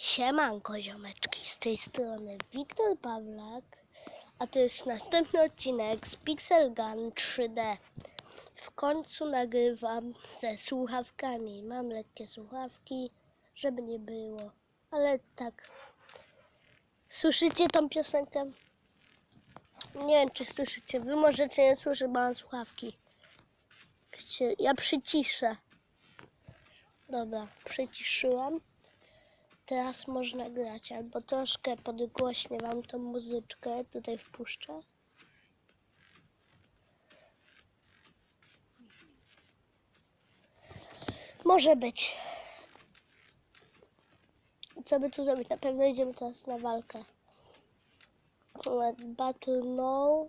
Siemanko ziomeczki, z tej strony Wiktor Pawlak, a to jest następny odcinek z Pixel Gun 3D. W końcu nagrywam ze słuchawkami. Mam lekkie słuchawki, żeby nie było, ale tak. Słyszycie tą piosenkę? Nie wiem, czy słyszycie. Wy możecie nie słyszeć, bo mam słuchawki. Ja przyciszę. Dobra, przyciszyłam. Teraz można grać, albo troszkę podgłośnie wam tą muzyczkę tutaj wpuszczę. Może być. Co by tu zrobić? Na pewno idziemy teraz na walkę. Battle no.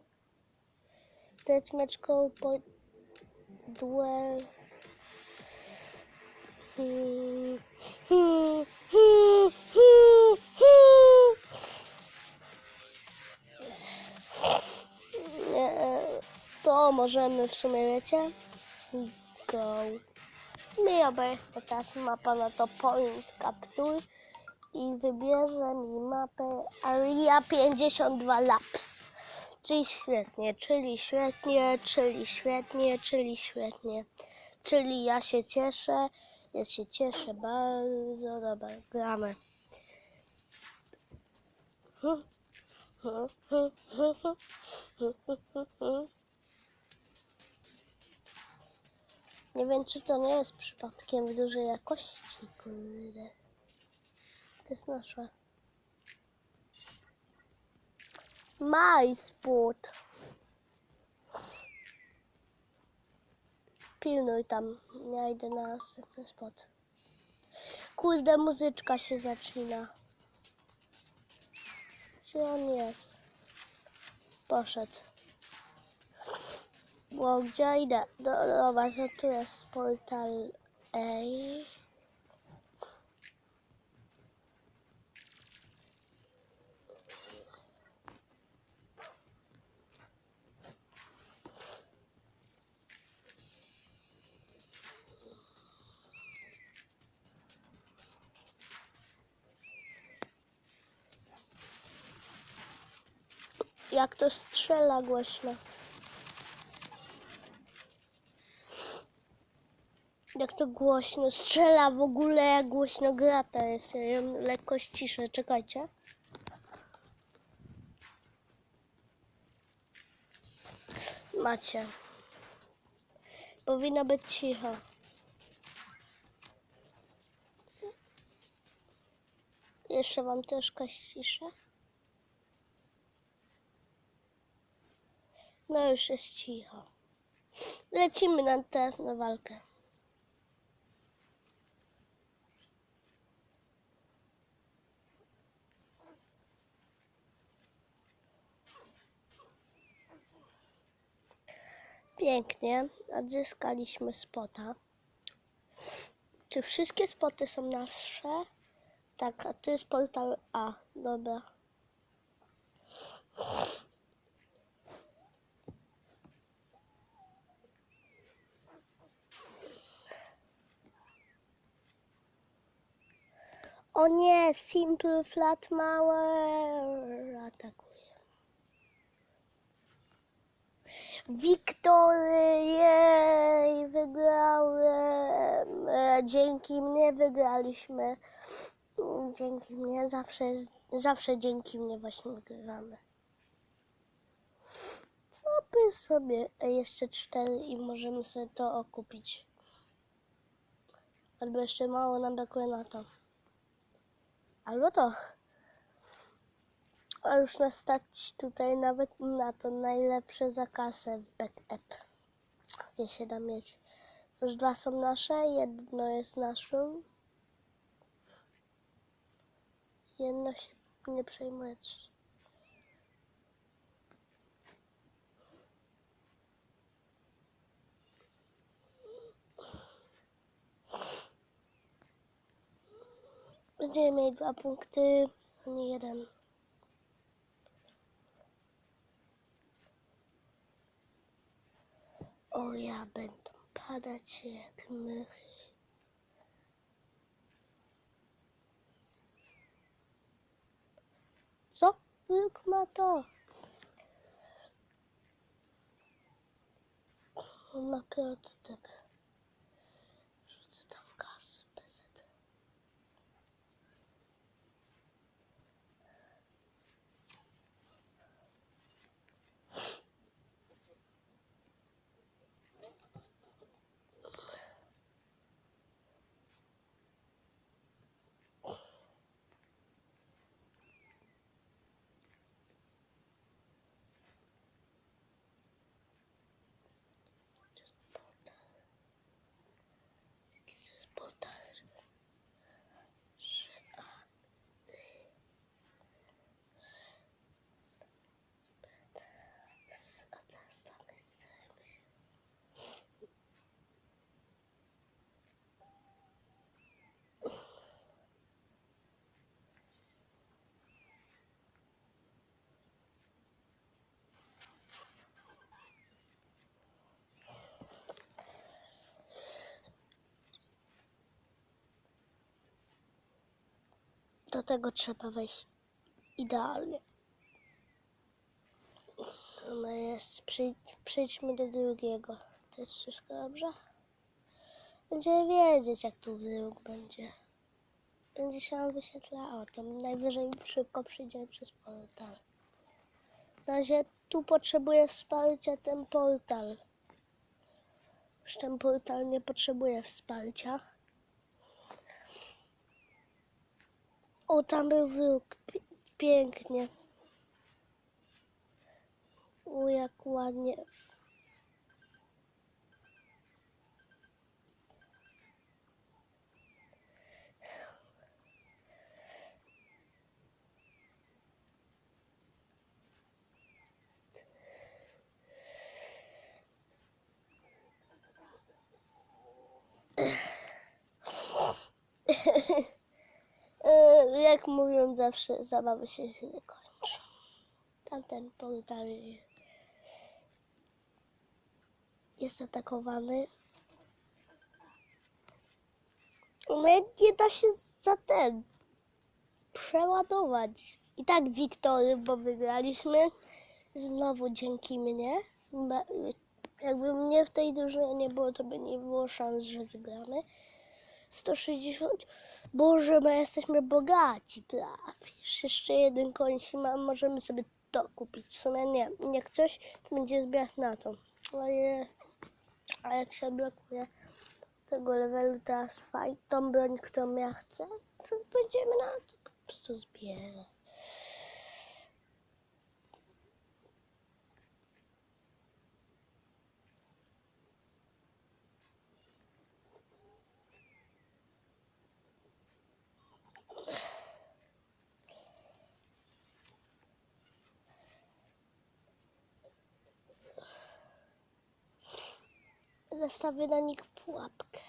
Deathmatch po duel. Hmm. Możemy w sumie, wiecie? Go. Mi obejrzę teraz mapa na to point capture i wybierze mi mapę Aria 52 Labs. Czyli świetnie, czyli świetnie, czyli świetnie, czyli świetnie. Czyli ja się cieszę, ja się cieszę bardzo, dobra, gramy. Nie wiem, czy to nie jest przypadkiem dużej jakości, kurde. To jest nasza. My spot. Pilnuj tam, ja idę na następny spot. Kurde, muzyczka się zaczyna. Gdzie on jest? Poszedł. Bo gdzie idę? Do, dobra, że tu jest portal A. Jak to strzela głośno. Jak to głośno strzela w ogóle, jak głośno gra to jest. Ja lekko ściszę, czekajcie. Macie. Powinno być cicho. Jeszcze wam troszkę ściszę. No już jest cicho. Lecimy na, teraz na walkę. Pięknie, odzyskaliśmy spota. Czy wszystkie spoty są nasze? Tak, a to jest portal A. Dobra. O nie, Simple Flat Mauer Wiktory, jej, wygrałem. E, Dzięki mnie wygraliśmy. Dzięki mnie, zawsze, zawsze dzięki mnie właśnie wygrywamy. Co by sobie, jeszcze cztery i możemy sobie to okupić. Albo jeszcze mało nam brakuje na to. Albo to. A już nas stać tutaj nawet na to najlepsze za kasę w backup. Nie się da mieć. Już dwa są nasze, jedno jest naszym. Jedno się nie przejmuje. Będziemy mieli dwa punkty, a nie jeden. O ja będą padać jak mychy. Co? Wilk ma to. Ma piątek. Do tego trzeba wejść idealnie. No jest, przyjdź, przejdźmy do drugiego. To jest wszystko dobrze? Będzie wiedzieć, jak tu wyrób będzie. Będzie się nam wyświetlało. To najwyżej szybko przyjdziemy przez portal. Na razie tu potrzebuję wsparcia ten portal. Już ten portal nie potrzebuje wsparcia. O, tam był wróg. Pi- Pięknie. O, jak ładnie. Jak mówią zawsze, zabawy się źle kończą. Tamten portal jest atakowany. No jak nie da się za ten przeładować. I tak Wiktory, bo wygraliśmy. Znowu dzięki mnie. Jakby mnie w tej drużynie nie było, to by nie było szans, że wygramy. 160. Boże, my jesteśmy bogaci, prawie. Jeszcze jeden koń się ma, możemy sobie to kupić. W sumie nie, jak coś, to będzie zbierać na to. Ale, a jak się blokuje tego levelu teraz fajnie, tą broń, którą ja chcę, to będziemy na to po prostu zbierać. Zastawię na nich pułapkę.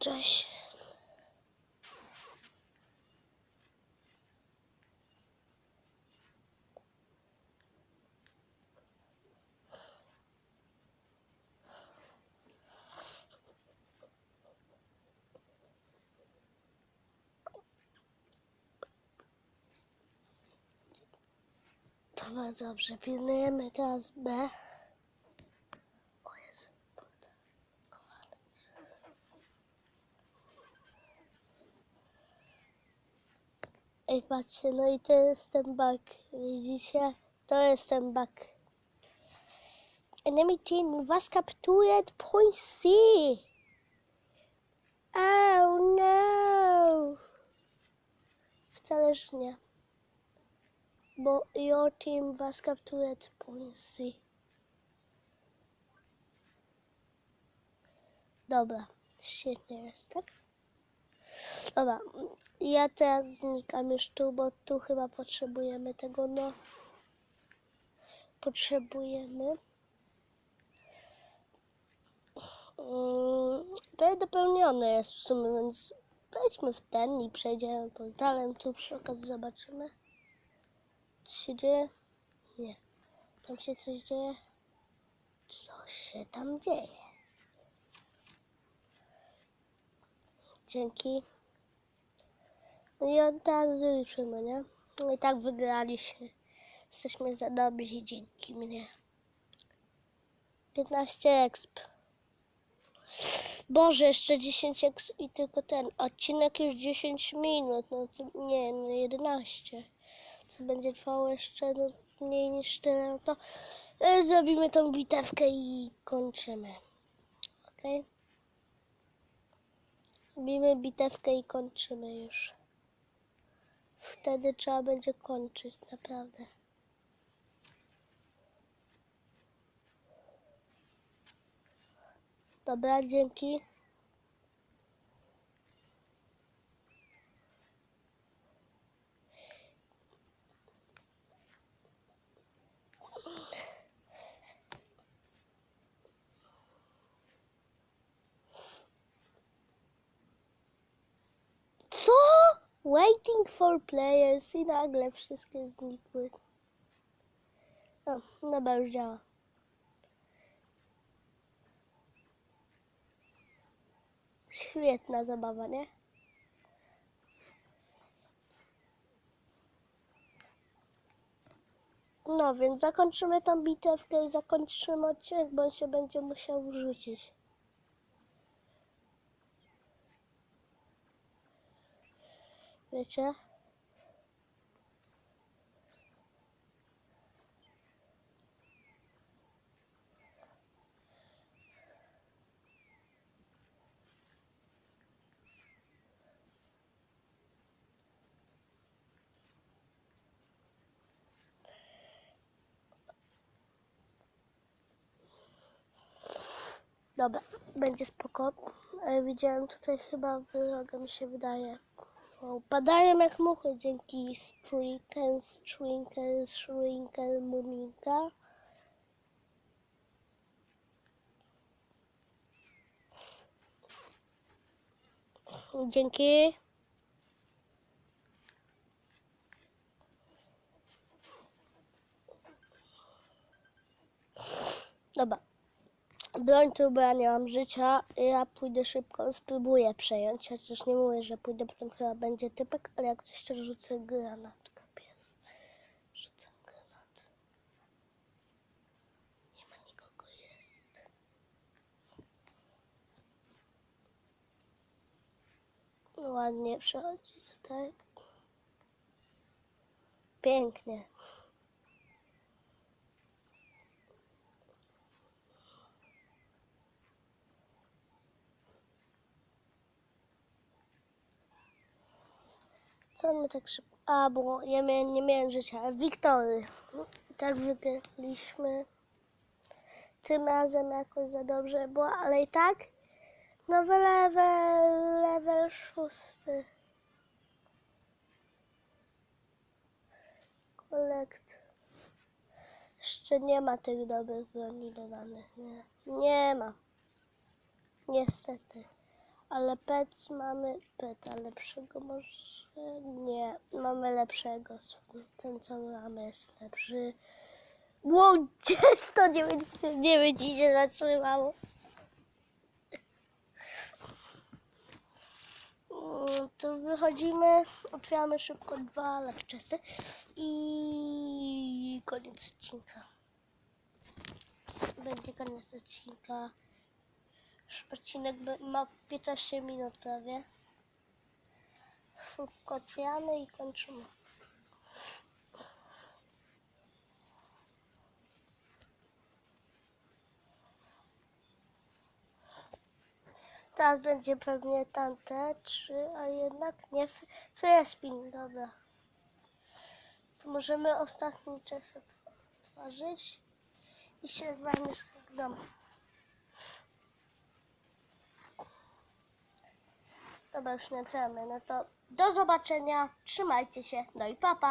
Cześć. Bardzo dobrze. Pilnujemy teraz B. O jest. Kochany. Ej, patrzcie, no i to jest ten bug. Widzicie? To jest ten bug. Enemy team was captured point C. Oh no. Wcale że nie. Bo your team was captured policy. Dobra, świetnie jestem. Dobra, ja teraz znikam już tu, bo tu chyba potrzebujemy tego, no. Potrzebujemy. Mm, To dopełnione jest w sumie, więc wejdźmy w ten i przejdziemy portalem. Tu przy okazji zobaczymy. Co się dzieje? Nie. Tam się coś dzieje? Co się tam dzieje? Dzięki. No i od teraz zliczymy, nie? No i tak wygraliśmy. Jesteśmy za dobrzy dzięki mnie. 15 exp. Boże, jeszcze 10 exp i tylko ten. Odcinek już 10 minut. No to nie, no 11. Co będzie trwało jeszcze no, mniej niż tyle. No to e, zrobimy tą bitewkę i kończymy. Okej? Robimy bitewkę i kończymy już. Wtedy trzeba będzie kończyć, naprawdę. Dobra, dzięki. Co? Waiting for players i nagle wszystkie znikły. O, dobra, już działa. Świetna zabawa, nie? No, więc zakończymy tą bitewkę i zakończymy odcinek, bo on się będzie musiał wrzucić. Wiecie? Dobra, będzie spoko. Ale widziałem tutaj chyba wroga, mi się wydaje. O, padają jak muchy dzięki Stricken, Strinker, Shrinker, Muminka. Dzięki. Dobra. Broń tu, bo ja nie mam życia. Ja pójdę szybko, spróbuję przejąć. Chociaż nie mówię, że pójdę, bo tam chyba będzie typek, ale jak coś to rzucę granat. Kapię. Rzucam granat. Nie ma nikogo, jest. Ładnie przechodzi tutaj. Pięknie. Co my tak szybko... A, bo ja miałem, nie miałem życia. Wiktory. Tak wygraliśmy. Tym razem jakoś za dobrze było, ale i tak nowy level, level szósty. Kolekt. Jeszcze nie ma tych dobrych broni dodanych, nie. Nie ma. Niestety. Ale pec mamy peta lepszego może nie. Mamy lepszego. Ten co mamy jest lepszy. Wow, 199 i się zatrzymało. Mm, To wychodzimy, otwieramy szybko dwa lepczesy i koniec odcinka. Będzie koniec odcinka. Odcinek ma 15 minut prawie. Szybko i kończymy. Teraz będzie pewnie tamte trzy, a jednak nie Frespin, dobra. To możemy ostatni czas otworzyć i się z wami żegnam. Dobra, już nie otwieramy. No to do zobaczenia. Trzymajcie się. No i papa.